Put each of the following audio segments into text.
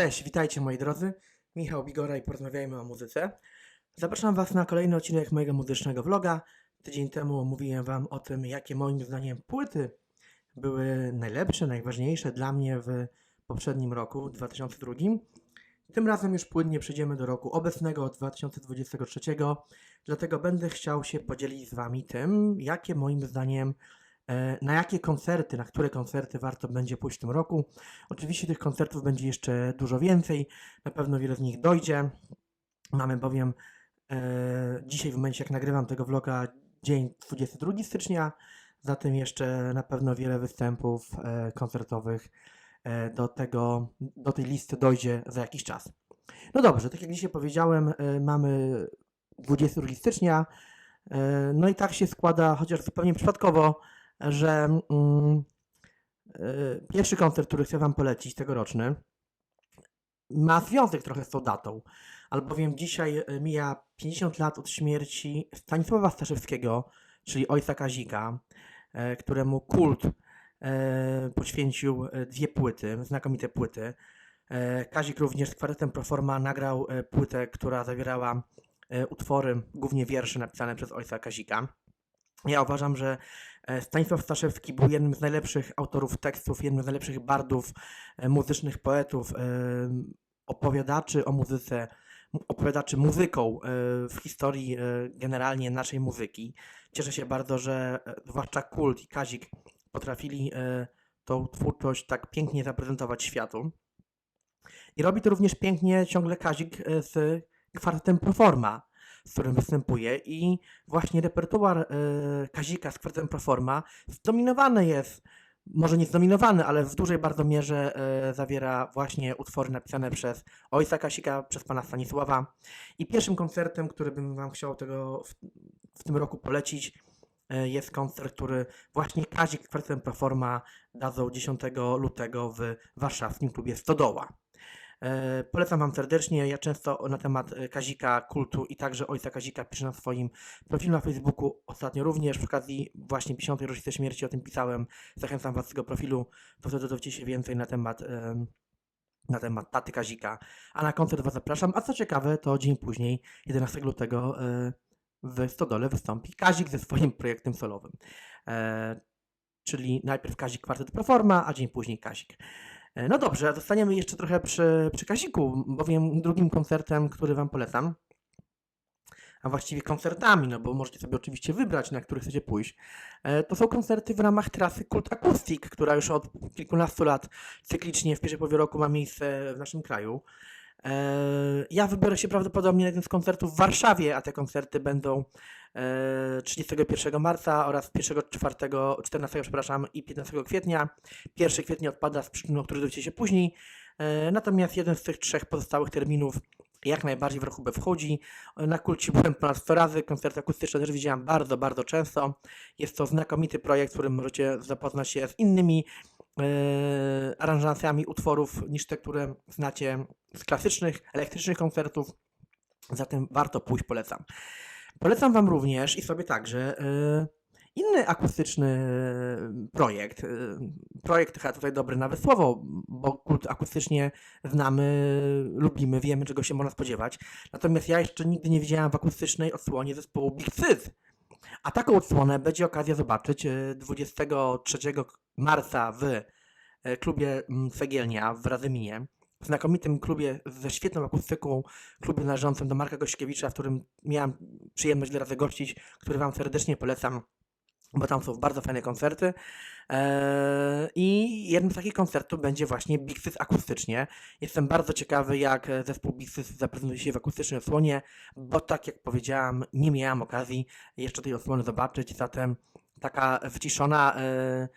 Cześć, witajcie moi drodzy. Michał Bigora i porozmawiajmy o muzyce. Zapraszam Was na kolejny odcinek mojego muzycznego vloga. Tydzień temu mówiłem Wam o tym, jakie moim zdaniem płyty były najlepsze, najważniejsze dla mnie w poprzednim roku, 2002. Tym razem już płynnie przejdziemy do roku obecnego, 2023. Dlatego będę chciał się podzielić z Wami tym, jakie moim zdaniem na jakie koncerty, na które koncerty warto będzie pójść w tym roku. Oczywiście tych koncertów będzie jeszcze dużo więcej, na pewno wiele z nich dojdzie. Mamy bowiem e, dzisiaj, w momencie jak nagrywam tego vloga, dzień 22 stycznia, zatem jeszcze na pewno wiele występów e, koncertowych e, do, tego, do tej listy dojdzie za jakiś czas. No dobrze, tak jak dzisiaj powiedziałem, e, mamy 22 stycznia. e, No i tak się składa, chociaż zupełnie przypadkowo, że mm, e, pierwszy koncert, który chcę Wam polecić, tegoroczny, ma związek trochę z tą datą, albowiem dzisiaj e, mija 50 lat od śmierci Stanisława Staszewskiego, czyli ojca Kazika, e, któremu kult poświęcił dwie płyty, znakomite płyty. Kazik również z kwartetem Proforma nagrał płytę, która zawierała utwory, głównie wiersze napisane przez ojca Kazika. Ja uważam, że Stanisław Staszewski był jednym z najlepszych autorów tekstów, jednym z najlepszych bardów, e, muzycznych poetów, e, opowiadaczy o muzyce, opowiadaczy muzyką e, w historii e, generalnie naszej muzyki. Cieszę się bardzo, że e, zwłaszcza Kult i Kazik potrafili e, tą twórczość tak pięknie zaprezentować światu. I robi to również pięknie ciągle Kazik e, z kwartetem Proforma, z którym występuje i właśnie repertuar e, Kazika z kwartetem Proforma zdominowany jest, może nie zdominowany, ale w dużej bardzo mierze e, zawiera właśnie utwory napisane przez ojca Kasika, przez pana Stanisława. I pierwszym koncertem, który bym wam chciał tego w, w tym roku polecić, e, jest koncert, który właśnie Kazik z kwartetem Proforma dadzą 10 lutego w warszawskim klubie Stodoła. E, Polecam Wam serdecznie. Ja często na temat e, Kazika, kultu i także ojca Kazika piszę na swoim profilu na Facebooku. Ostatnio również przy okazji właśnie 50. rocznicy śmierci o tym pisałem. Zachęcam Was do tego profilu, to wtedy dowiecie się więcej na temat, em, na temat taty Kazika. A na koncert Was zapraszam. A co ciekawe, to dzień później, 11 lutego, e, w Stodole wystąpi Kazik ze swoim projektem solowym. E, Czyli najpierw Kazik Kwartet Proforma, a dzień później Kazik. E, No dobrze, zostaniemy jeszcze trochę przy, przy Kaziku, bowiem drugim koncertem, który Wam polecam, a właściwie koncertami, no bo możecie sobie oczywiście wybrać, na który chcecie pójść, e, to są koncerty w ramach trasy Kult Acoustic, która już od kilkunastu lat cyklicznie w pierwszej połowie roku ma miejsce w naszym kraju. E, Ja wybiorę się prawdopodobnie na jeden z koncertów w Warszawie, a te koncerty będą 31 marca oraz 1, 4, 14 przepraszam, i 15 kwietnia. 1 kwietnia odpada z przyczyn, o których dowiecie się później. E, Natomiast jeden z tych trzech pozostałych terminów jak najbardziej w rachubę wchodzi. E, Na kulcie byłem ponad 100 razy, koncerty akustyczne też widziałem bardzo, bardzo często. Jest to znakomity projekt, w którym możecie zapoznać się z innymi e, aranżacjami utworów niż te, które znacie z klasycznych, elektrycznych koncertów. Zatem warto pójść, polecam. Polecam Wam również i sobie także e, inny akustyczny projekt. E, Projekt chyba tutaj dobry nawet słowo, bo kult akustycznie znamy, lubimy, wiemy czego się można spodziewać. Natomiast ja jeszcze nigdy nie widziałem w akustycznej odsłonie zespołu Big Sys. A taką odsłonę będzie okazja zobaczyć e, 23 marca w klubie mm, Cegielnia w Radzyminie. Znakomitym klubie ze świetną akustyką, klubie należącym do Marka Gośkiewicza, w którym miałem przyjemność wiele razy gościć, który Wam serdecznie polecam, bo tam są bardzo fajne koncerty. Eee, I jednym z takich koncertów będzie właśnie Big Sys akustycznie. Jestem bardzo ciekawy, jak zespół Big Sys zaprezentuje się w akustycznej odsłonie, bo tak jak powiedziałam, nie miałam okazji jeszcze tej odsłony zobaczyć, zatem taka wyciszona, e, e,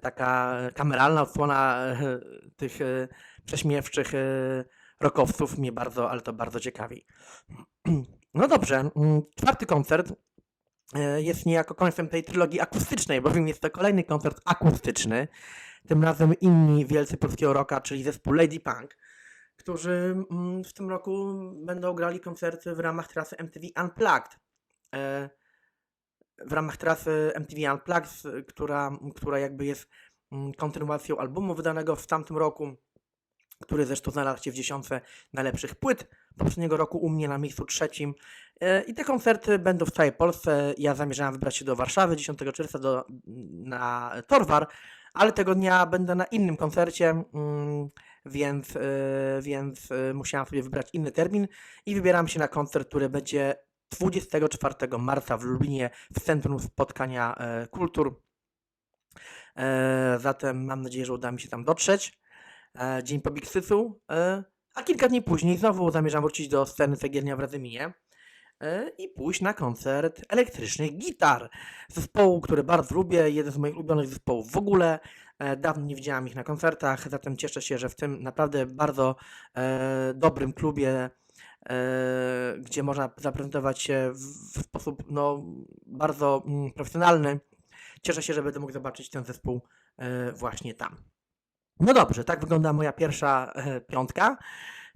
taka kameralna odsłona e, tych e, prześmiewczych e, rockowców mnie bardzo, ale to bardzo ciekawi. No dobrze, mm, czwarty koncert e, jest niejako końcem tej trylogii akustycznej, bowiem jest to kolejny koncert akustyczny. Tym razem inni wielcy polskiego rocka, czyli zespół Lady Punk, którzy mm, w tym roku będą grali koncerty w ramach trasy MTV Unplugged. W ramach trasy MTV Unplugged, która, która jakby jest mm, kontynuacją albumu wydanego w tamtym roku który zresztą znalazł się w dziesiątce najlepszych płyt poprzedniego roku u mnie na miejscu trzecim. E, I te koncerty będą w całej Polsce. Ja zamierzałem wybrać się do Warszawy 10 czerwca do, na Torwar, ale tego dnia będę na innym koncercie, mm, więc, e, więc e, musiałem sobie wybrać inny termin i wybieram się na koncert, który będzie 24 marca w Lublinie w Centrum Spotkania e, Kultur. E, Zatem mam nadzieję, że uda mi się tam dotrzeć. E, Dzień po Big Sysu. E, A kilka dni później znowu zamierzam wrócić do sceny Cegielnia w Radzyminie e, i pójść na koncert elektrycznych gitar. Zespołu, który bardzo lubię, jeden z moich ulubionych zespołów w ogóle. Dawno nie widziałam ich na koncertach, zatem cieszę się, że w tym naprawdę bardzo dobrym klubie, gdzie można zaprezentować się w, sposób no, bardzo mm, profesjonalny, cieszę się, że będę mógł zobaczyć ten zespół e, właśnie tam. No dobrze, tak wygląda moja pierwsza e, piątka.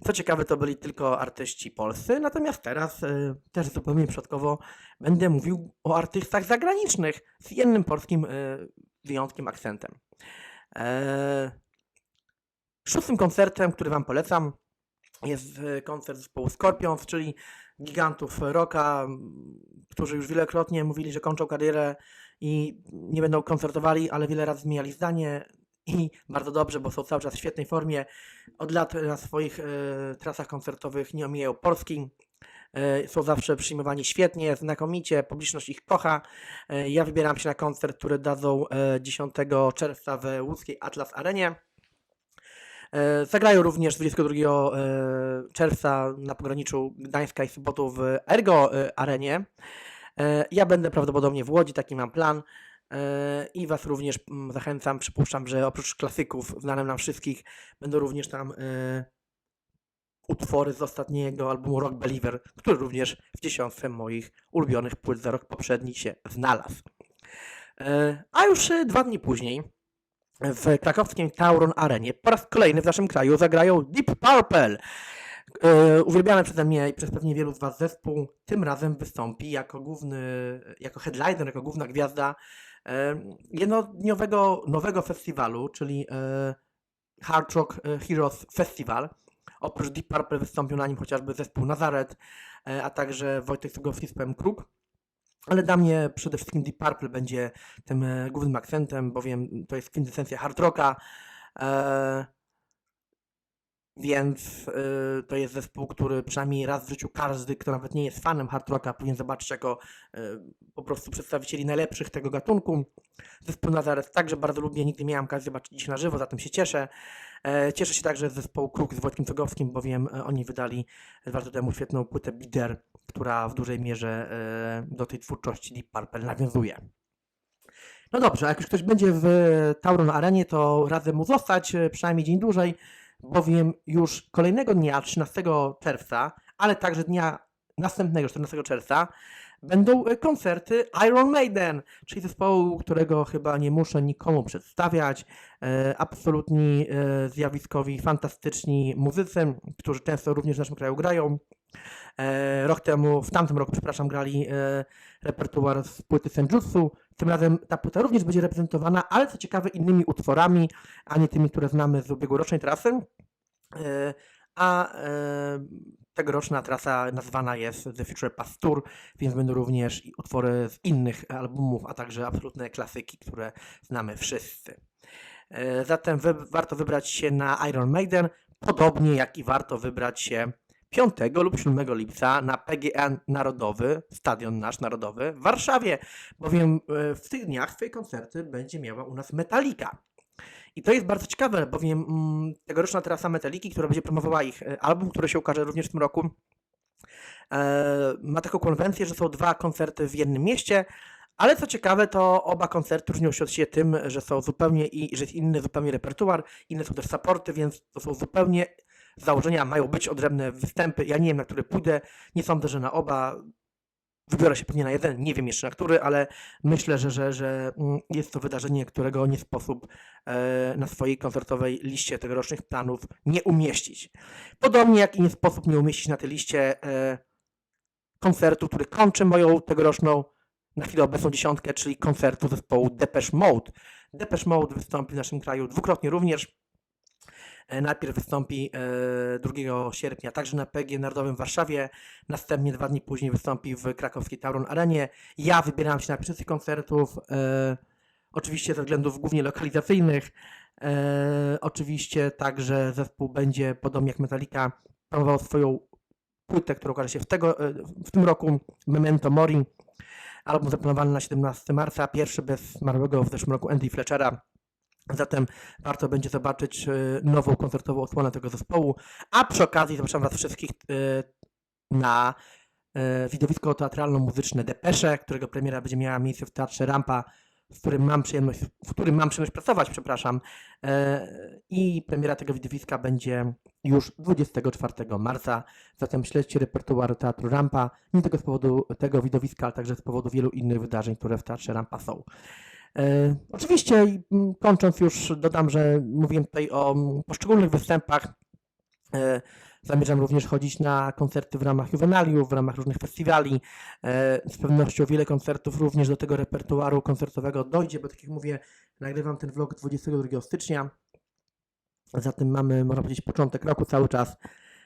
Co ciekawe, to byli tylko artyści polscy, natomiast teraz e, też zupełnie przypadkowo będę mówił o artystach zagranicznych z jednym polskim e, wyjątkiem, akcentem. E, szóstym koncertem, który Wam polecam, jest e, koncert zespołu Scorpions, czyli gigantów rocka, którzy już wielokrotnie mówili, że kończą karierę i nie będą koncertowali, ale wiele razy zmieniali zdanie i bardzo dobrze, bo są cały czas w świetnej formie. Od lat na swoich e, trasach koncertowych nie omijają Polski. E, są zawsze przyjmowani świetnie, znakomicie, publiczność ich kocha. E, ja wybieram się na koncert, który dadzą e, 10 czerwca w łódzkiej Atlas Arenie. E, Zagrają również 22 e, czerwca na pograniczu Gdańska i Sobotu w Ergo e, Arenie. Ja będę prawdopodobnie w Łodzi, taki mam plan. I Was również mm, zachęcam, przypuszczam, że oprócz klasyków znanym nam wszystkich, będą również tam utwory z ostatniego albumu Rock Believer, który również w dziesiątce moich ulubionych płyt za rok poprzedni się znalazł. A już dwa dni później w krakowskim Tauron Arenie po raz kolejny w naszym kraju zagrają Deep Purple. E, uwielbiany przeze mnie i przez pewnie wielu z Was zespół tym razem wystąpi jako główny, jako headliner, jako główna gwiazda e, jednodniowego nowego festiwalu, czyli e, Hard Rock Heroes Festival. Oprócz Deep Purple wystąpił na nim chociażby zespół Nazaret, a także Wojtek Sugowski z PM Kruk. Ale dla mnie przede wszystkim Deep Purple będzie tym e, głównym akcentem, bowiem to jest kwintesencja hard rocka. E, więc y, to jest zespół, który przynajmniej raz w życiu każdy, kto nawet nie jest fanem hard rocka, powinien zobaczyć jako y, po prostu przedstawicieli najlepszych tego gatunku. Zespół Nazaret także bardzo lubię, nigdy nie miałem okazji zobaczyć ich na żywo, zatem się cieszę. E, cieszę się także z zespołu Kruk z Wojtkiem Cogowskim, bowiem e, oni wydali dwa lata temu świetną płytę Bider, która w dużej mierze e, do tej twórczości Deep Purple nawiązuje. No dobrze, jak już ktoś będzie w Tauron Arenie, to radzę mu zostać przynajmniej dzień dłużej, bowiem już kolejnego dnia, 13 czerwca, ale także dnia następnego, 14 czerwca, będą e, koncerty Iron Maiden, czyli zespołu, którego chyba nie muszę nikomu przedstawiać. E, absolutni e, zjawiskowi, fantastyczni muzycy, którzy często również w naszym kraju grają. Rok temu, w tamtym roku, przepraszam, grali repertuar z płyty Senjutsu. Tym razem ta płyta również będzie reprezentowana, ale co ciekawe innymi utworami, a nie tymi, które znamy z ubiegłorocznej trasy. A tegoroczna trasa nazwana jest The Future Past Tour, więc będą również utwory z innych albumów, a także absolutne klasyki, które znamy wszyscy. E, Zatem wy, warto wybrać się na Iron Maiden, podobnie jak i warto wybrać się 5 lub 7 lipca na PGA Narodowy, Stadion Nasz Narodowy w Warszawie, bowiem e, w tych dniach swoje koncerty będzie miała u nas Metallica. I to jest bardzo ciekawe, bowiem mm, tegoroczna trasa Metalliki, która będzie promowała ich e, album, który się ukaże również w tym roku, e, ma taką konwencję, że są dwa koncerty w jednym mieście, ale co ciekawe, to oba koncerty różnią się od siebie tym, że są zupełnie i że jest inny zupełnie repertuar, inne są też supporty, więc to są zupełnie z założenia mają być odrębne występy. Ja nie wiem, na który pójdę, nie sądzę, że na oba. Wybiorę się pewnie na jeden, nie wiem jeszcze na który, ale myślę, że, że, że mm, jest to wydarzenie, którego nie sposób e, na swojej koncertowej liście tegorocznych planów nie umieścić. Podobnie jak i nie sposób nie umieścić na tej liście e, koncertu, który kończy moją tegoroczną na chwilę obecną dziesiątkę, czyli koncertu zespołu Depeche Mode. Depeche Mode wystąpi w naszym kraju dwukrotnie również. E, Najpierw wystąpi e, 2 sierpnia także na PG Narodowym w Warszawie, następnie dwa dni później wystąpi w krakowskiej Tauron Arenie. Ja wybieram się na pierwszy z tych koncertów, e, oczywiście ze względów głównie lokalizacyjnych. E, oczywiście także zespół będzie, podobnie jak Metallica, promował swoją płytę, która ukaże się w, tego, e, w tym roku, Memento Mori. Album zaplanowany na 17 marca, pierwszy bez zmarłego w zeszłym roku Andy Fletchera. Zatem warto będzie zobaczyć e, nową koncertową odsłonę tego zespołu. A przy okazji zapraszam Was wszystkich e, na e, widowisko teatralno-muzyczne Depesze, którego premiera będzie miała miejsce w Teatrze Rampa, w którym mam przyjemność, w którym mam przyjemność pracować, przepraszam. I premiera tego widowiska będzie już 24 marca. Zatem śledźcie repertuar Teatru Rampa, nie tylko z powodu tego widowiska, ale także z powodu wielu innych wydarzeń, które w Teatrze Rampa są. E, oczywiście, mm, kończąc już, dodam, że mówiłem tutaj o mm, poszczególnych występach. E, zamierzam również chodzić na koncerty w ramach Juvenaliów, w ramach różnych festiwali. E, z pewnością wiele koncertów również do tego repertuaru koncertowego dojdzie, bo tak jak mówię, nagrywam ten vlog 22 stycznia. Zatem mamy, można powiedzieć, początek roku cały czas.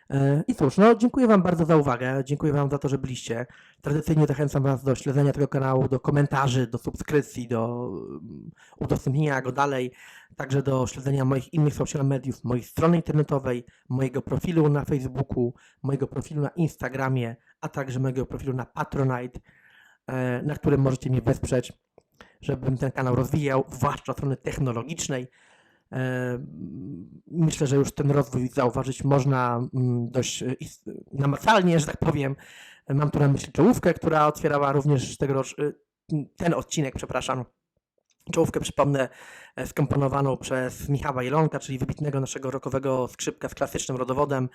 E, I cóż, no dziękuję Wam bardzo za uwagę, dziękuję Wam za to, że byliście. Tradycyjnie zachęcam Was do śledzenia tego kanału, do komentarzy, do subskrypcji, do mm, udostępnienia go dalej, także do śledzenia moich innych social mediów, mojej strony internetowej, mojego profilu na Facebooku, mojego profilu na Instagramie, a także mojego profilu na Patronite, e, na którym możecie mnie wesprzeć, żebym ten kanał rozwijał, zwłaszcza strony technologicznej. Myślę, że już ten rozwój zauważyć można mm, dość e, namacalnie, że tak powiem. Mam tu na myśli czołówkę, która otwierała również tegorocz, e, ten odcinek, przepraszam. Czołówkę, przypomnę, e, skomponowaną przez Michała Jelonka, czyli wybitnego naszego rockowego skrzypka z klasycznym rodowodem.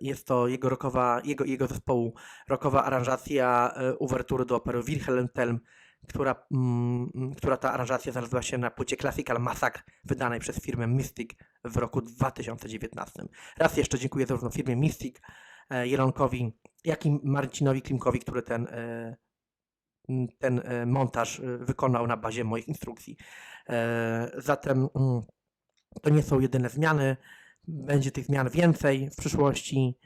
Jest to jego, rockowa, jego, jego zespołu rockowa aranżacja uwertury do opery Wilhelm Telm, która, mm, która ta aranżacja znalazła się na płycie Classical Massacre wydanej przez firmę Mystic w roku 2019. Raz jeszcze dziękuję zarówno firmie Mystic, e, Jelonkowi, jak i Marcinowi Klimkowi, który ten, e, ten e, montaż e, wykonał na bazie moich instrukcji. Zatem mm, to nie są jedyne zmiany. Będzie tych zmian więcej w przyszłości.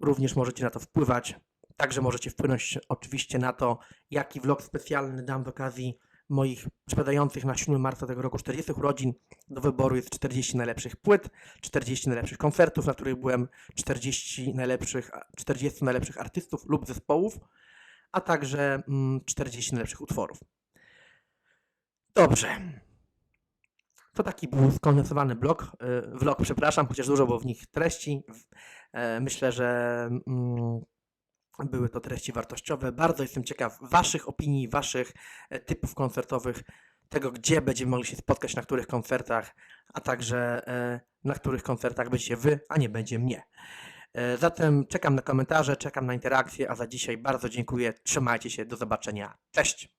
Również możecie na to wpływać. Także możecie wpłynąć oczywiście na to, jaki vlog specjalny dam z okazji moich przypadających na 7 marca tego roku 40 urodzin. Do wyboru jest 40 najlepszych płyt, 40 najlepszych koncertów, na których byłem, 40 najlepszych, 40 najlepszych artystów lub zespołów, a także mm, 40 najlepszych utworów. Dobrze. To taki był skondensowany blog, y, vlog, przepraszam, chociaż dużo było w nich treści. E, Myślę, że mm, były to treści wartościowe. Bardzo jestem ciekaw Waszych opinii, Waszych e, typów koncertowych, tego, gdzie będziemy mogli się spotkać, na których koncertach, a także e, na których koncertach będziecie Wy, a nie będzie mnie. E, Zatem czekam na komentarze, czekam na interakcje, a za dzisiaj bardzo dziękuję. Trzymajcie się, do zobaczenia. Cześć!